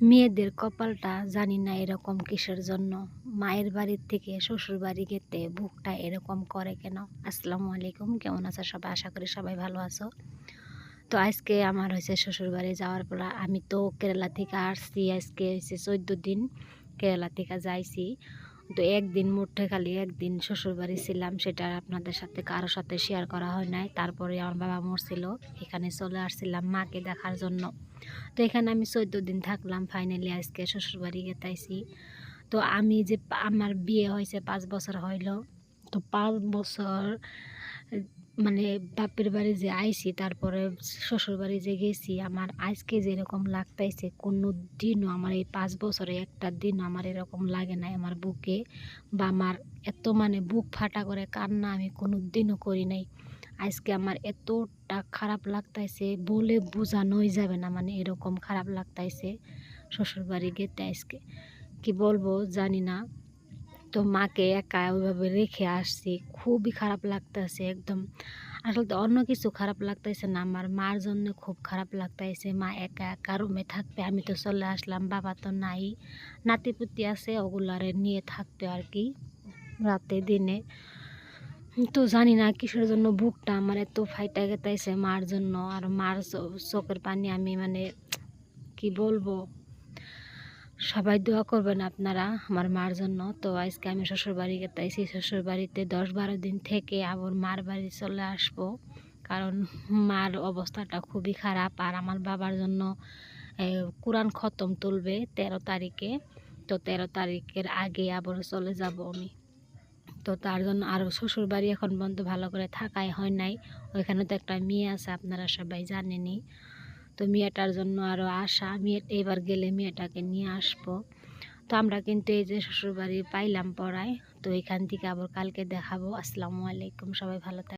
মেয়েদের কপালটা জানি না এরকম কিসের জন্য। মায়ের বাড়ির থেকে শ্বশুর বাড়ি গেতে বুকটা এরকম করে কেন? আসসালামু আলাইকুম, কেমন আছো সবাই? আশা করি সবাই ভালো আছো। তো আজকে আমার হয়েছে শ্বশুর বাড়ি যাওয়ার পর আমি তো কেরালা থেকে আসছি। আজকে হয়েছে চোদ্দ দিন কেরালা থেকে যাইছি। তো একদিন মুঠে খালি একদিন শ্বশুরবাড়ি ছিলাম, সেটা আপনাদের সাথে কারোর সাথে শেয়ার করা হয় নাই। তারপরে আমার বাবা মরছিল, এখানে চলে আসছিলাম মাকে দেখার জন্য। তো এখানে আমি চোদ্দ দিন থাকলাম ফাইনালি আজকে শ্বশুরবাড়ি গেতাইছি। তো আমি যে আমার বিয়ে হয়েছে, পাঁচ বছর হইল। তো পাঁচ বছর মানে বাপের বাড়ি যে আইছি তারপরে শ্বশুর বাড়ি যে গেছি, আমার আজকে যেরকম লাগতাইছে, কোনো দিনও আমার এই পাঁচ বছরে একটা দিনও আমার এরকম লাগে নাই আমার বুকে বা আমার এত মানে বুক ফাটা করে কান্না আমি কোনো দিনও করি নাই। আজকে আমার এতটা খারাপ লাগতাইছে, বলে বোঝানোই যাবে না মানে এরকম খারাপ লাগতাইছে শ্বশুরবাড়ি গেতে আজকে। কি বলব জানি না। তো মাকে একা ওইভাবে রেখে আসছি। খুবই খারাপ লাগতেছে, একদম। আসলে তো অন্য কিছু খারাপ লাগতেছে না, আমার মার জন্য খুব খারাপ লাগতেছে। মা একা একা রুমে থাকবে, আমি তো চলে আসলাম, বাবা তো নাই। নাতিপুতি আছে, ওগুলারে নিয়ে থাকবে আর কি রাতে, দিনে। তো জানি না, কিসের জন্য বুকটা আমার এত ফাইটা গেতাইছে মার জন্য। আর মার চোখের পানি আমি মানে কি বলব? সবাই দোয়া করবেন আপনারা আমার মার জন্য। তো আজকে আমি শ্বশুর বাড়ি গেতাইছি শ্বশুর বাড়িতে দশ বারো দিন থেকে আবার মার বাড়ি চলে আসব। কারণ মার অবস্থাটা খুবই খারাপ আর আমার বাবার জন্য কোরআন খতম তুলবে তেরো তারিখে। তো তেরো তারিখের আগে আবার চলে যাব আমি। তো তার জন্য আরও শ্বশুর বাড়ি এখন পর্যন্ত ভালো করে থাকাই হয় নাই। ওইখানে তো একটা মেয়ে আছে, আপনারা সবাই জানেনই। তো মেয়েটার জন্য আরও আশা। মেয়ে এবার গেলে মেয়েটাকে নিয়ে আসব। তো আমরা কিন্তু এই যে শ্বশুরবাড়ি পাইলাম পড়ায়। তো এখান থেকে আবার কালকে দেখাবো। আসসালামু আলাইকুম, সবাই ভালো থাক